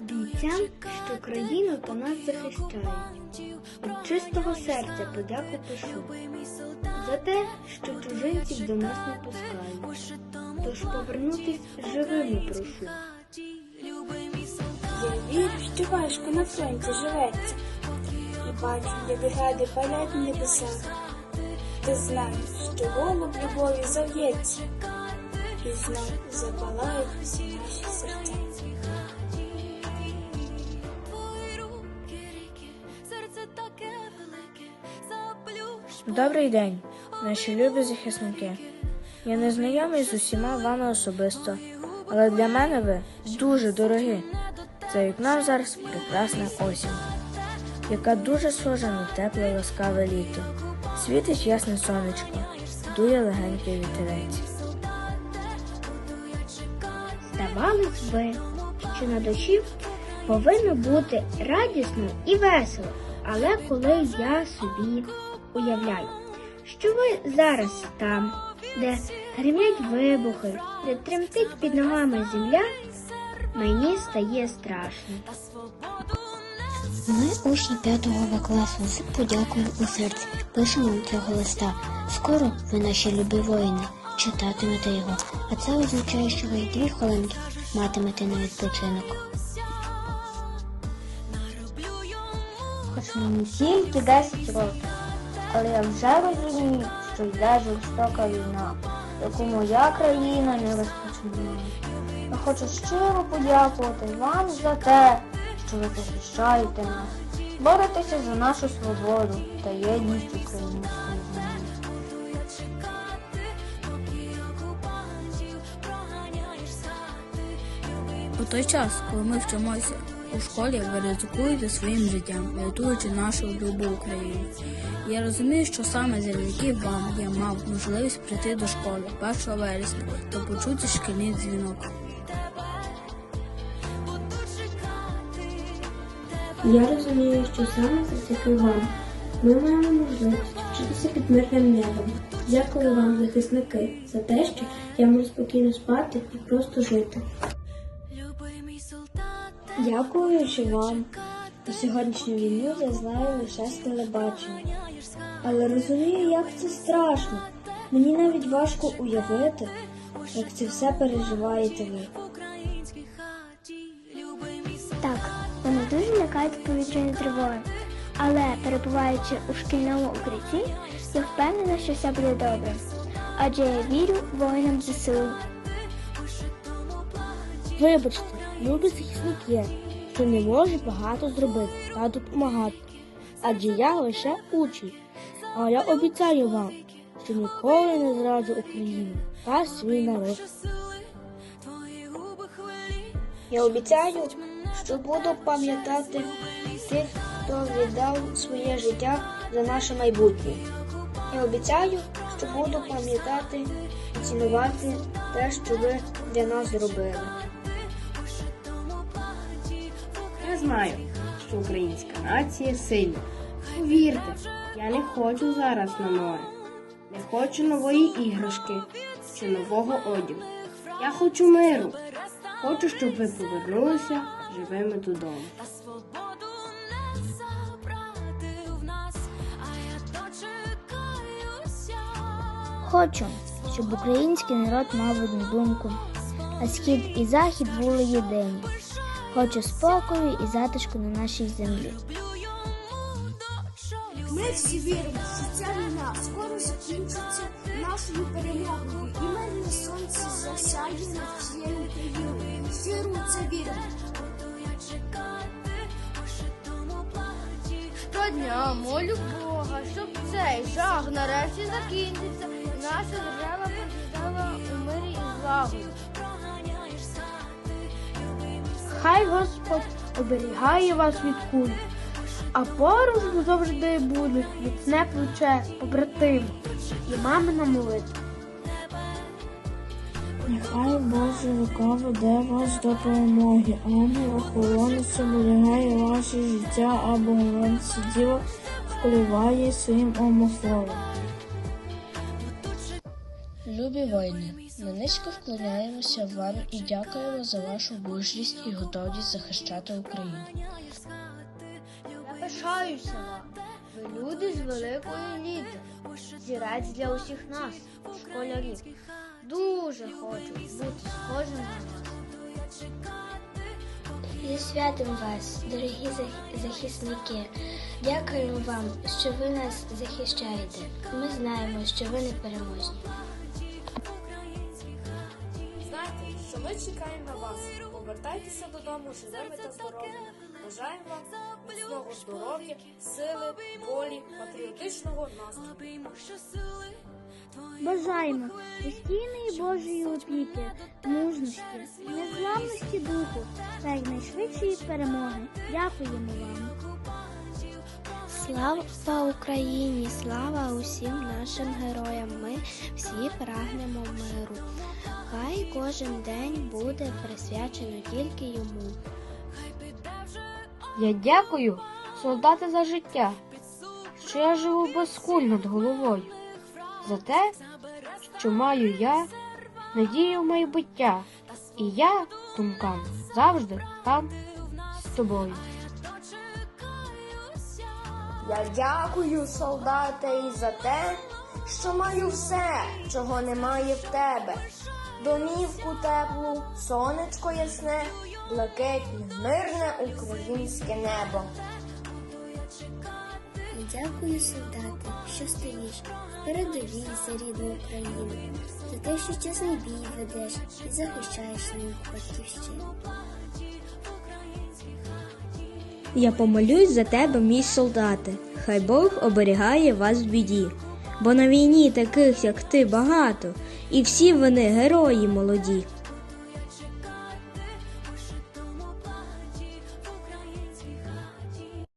Бійцям, що країну та нас захищають. Від чистого серця подяку пишу за те, що чужинців до нас не пускають. Тож повернутись живими прошу. Я вірю, що важко на фронті живеться. І бачу, як гради палять в небесах. Ти знаєш, що голуб любові зав'ється, і знов запалають наші серця. Добрий день, наші любі захисники. Я не знайомий з усіма вами особисто, але для мене ви дуже дорогі. За вікном зараз прекрасна осінь, яка дуже схожа на тепле ласкаве літо. Світить ясне сонечко, дує легенький вітерець. Здавалось би, що на душі повинно бути радісно і весело. Але коли я собі уявляю, що ви зараз там, де гримять вибухи, де тремтить під ногами земля, мені стає страшно. Ми, учні 5 В класу, з подякою у серці пишемо цього листа. Скоро ви, наші любі воїни, читатимете його, а це означає, що ви дві хвилинки матимете на відпочинок. Хоч мені тільки 10 років, але я вже розумію, що йде жорстока війна, яку моя країна не розпочинає. Я хочу щиро подякувати вам за те, що ви захищаєте нас, боретеся за нашу свободу та єдність української У той час, коли ми вчимося у школі, ви ризикуєте своїм життям, рятуючи нашу любу Україну. Я розумію, що саме завдяки вам я мав можливість прийти до школи 1 вересня та почути шкільний дзвінок. Я розумію, що саме завдяки вам ми маємо можливість вчитися під мирним небом. Дякую вам, захисники, за те, що я можу спокійно спати і просто жити. Дякуючи вам, у сьогоднішню війну я знаю лише з телебачення. Але розумію, як це страшно. Мені навіть важко уявити, як це все переживаєте ви. Так, мене дуже лякають повітряні тривоги. Але перебуваючи у шкільному укритті, я впевнена, що все буде добре. Адже я вірю воїнам ЗСУ. Вибачте, любі захисники, що не можу багато зробити та допомагати, адже я лише учень. А я обіцяю вам, що ніколи не зраджу Україну та свій народ. Я обіцяю, що буду пам'ятати тих, хто віддав своє життя за наше майбутнє. Я обіцяю, що буду пам'ятати і цінувати те, що ви для нас зробили. Я знаю, що українська нація сильна. Повірте, я не хочу зараз на море. Не хочу нової іграшки чи нового одягу. Я хочу миру. Хочу, щоб ви повернулися живими додому. Хочу, щоб український народ мав одну думку, а схід і захід були єдині. Хочу спокою і затишку на нашій землі. Ми всі віримо, що ця війна скоро закінчиться нашою перемогою, і мирне сонце засяє над всією Україною. Щиро це віримо. Щодня молю Бога, щоб цей жах нарешті закінчився і наша держава процвітала у мирі і злагоді. Хай Господь оберігає вас від куль, а поруч завжди буде міцне плече побратим і мамина молитва. Нехай Божа рука веде вас до перемоги, ангел охоронець оберігає ваше життя, а Богородиця Діва вкриває своїм омофловом. Любі воїни, ми низько вклоняємося вам і дякуємо за вашу мужність і готовність захищати Україну. Я пишаюся вам. Ви люди з великої літи. Зірець для усіх нас, школярів. Дуже хочу бути схожим на вас. Зі святом вас, дорогі захисники. Дякуємо вам, що ви нас захищаєте. Ми знаємо, що ви не переможні. Що ми чекаємо на вас. Повертайтеся додому живими та здоровими. Бажаємо вам міцного здоров'я, сили, волі, патріотичного настрою. Бажаємо постійної Божої опіки, мужності, незламності духу та якнайшвидшої перемоги. Дякуємо вам. Слава Україні! Слава усім нашим героям! Ми всі прагнемо миру. Кожен день буде присвячено тільки йому. Я дякую, солдати, за життя, що я живу без куль над головою, за те, що маю я надію в майбуття, і я думками завжди там з тобою. Я дякую, солдате, і за те, що маю все, чого немає в тебе. Домівку теплу, сонечко ясне, блакитне, мирне українське небо. Дякую, солдати, що стоїш в передовій за рідну Україну, за те, що чесний бій ведеш і захищаєш свою батьківщину. Я помолюсь за тебе, мій солдате. Хай Бог оберігає вас в біді. Бо на війні таких, як ти, багато, і всі вони герої молоді.